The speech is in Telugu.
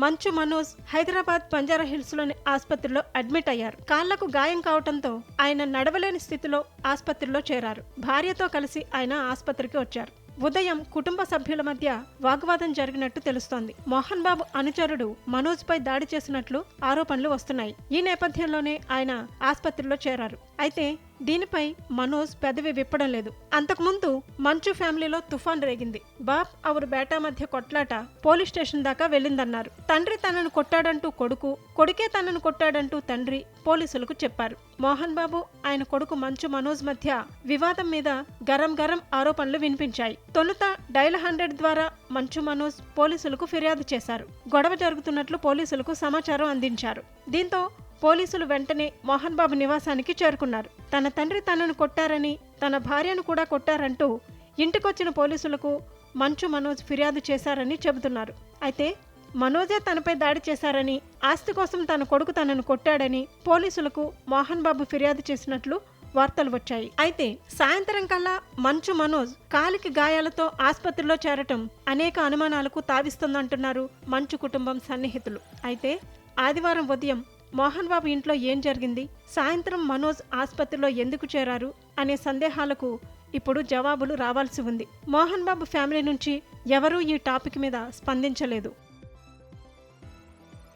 మంచు మనోజ్ హైదరాబాద్ బంజారా హిల్స్లోని ఆసుపత్రిలో అడ్మిట్ అయ్యారు. కాళ్ళకు గాయం కావడంతో ఆయన నడవలేని స్థితిలో ఆసుపత్రిలో చేరారు. భార్యతో కలిసి ఆయన ఆసుపత్రికి వచ్చారు. ఉదయం కుటుంబ సభ్యుల మధ్య వాగ్వాదం జరిగినట్టు తెలుస్తోంది. మోహన్ బాబు అనుచరుడు మనోజ్ పై దాడి చేసినట్లు ఆరోపణలు వస్తున్నాయి. ఈ నేపథ్యంలోనే ఆయన ఆసుపత్రిలో చేరారు. అయితే దీనిపై మనోజ్ పెదవి విప్పడం లేదు. అంతకుముందు మంచు ఫ్యామిలీలో తుఫాన్ రేగింది. బాప్ అవరు బేటా మధ్య కొట్లాట పోలీస్ స్టేషన్ దాకా వెళ్ళిందన్నారు. తండ్రి తనను కొట్టాడంటూ కొడుకు కొడుకే తనను కొట్టాడంటూ తండ్రి పోలీసులకు చెప్పారు. మోహన్ బాబు ఆయన కొడుకు మంచు మనోజ్ మధ్య వివాదం మీద గరం గరం ఆరోపణలు వినిపించాయి. తొలుత డైల్ హండ్రెడ్ ద్వారా మంచు మనోజ్ పోలీసులకు ఫిర్యాదు చేశారు. గొడవ జరుగుతున్నట్లు పోలీసులకు సమాచారం అందించారు. దీంతో పోలీసులు వెంటనే మోహన్ బాబు నివాసానికి చేరుకున్నారు. తన తండ్రి తనను కొట్టారని తన భార్యను కూడా కొట్టారంటూ ఇంటికొచ్చిన పోలీసులకు మంచు మనోజ్ ఫిర్యాదు చేశారని చెబుతున్నారు. అయితే మనోజే తనపై దాడి చేశారని ఆస్తి కోసం తన కొడుకు తనను కొట్టాడని పోలీసులకు మోహన్ బాబు ఫిర్యాదు చేసినట్లు వార్తలు వచ్చాయి. అయితే సాయంత్రం కల్లా మంచు మనోజ్ కాలికి గాయాలతో ఆసుపత్రిలో చేరటం అనేక అనుమానాలకు తావిస్తుందంటున్నారు మంచు కుటుంబం సన్నిహితులు. అయితే ఆదివారం ఉదయం మోహన్ బాబు ఇంట్లో ఏం జరిగింది? సాయంత్రం మనోజ్ ఆసుపత్రిలో ఎందుకు చేరారు? అనే సందేహాలకు ఇప్పుడు జవాబులు రావాల్సి ఉంది. మోహన్ బాబు ఫ్యామిలీ నుంచి ఎవరూ ఈ టాపిక్ మీద స్పందించలేదు.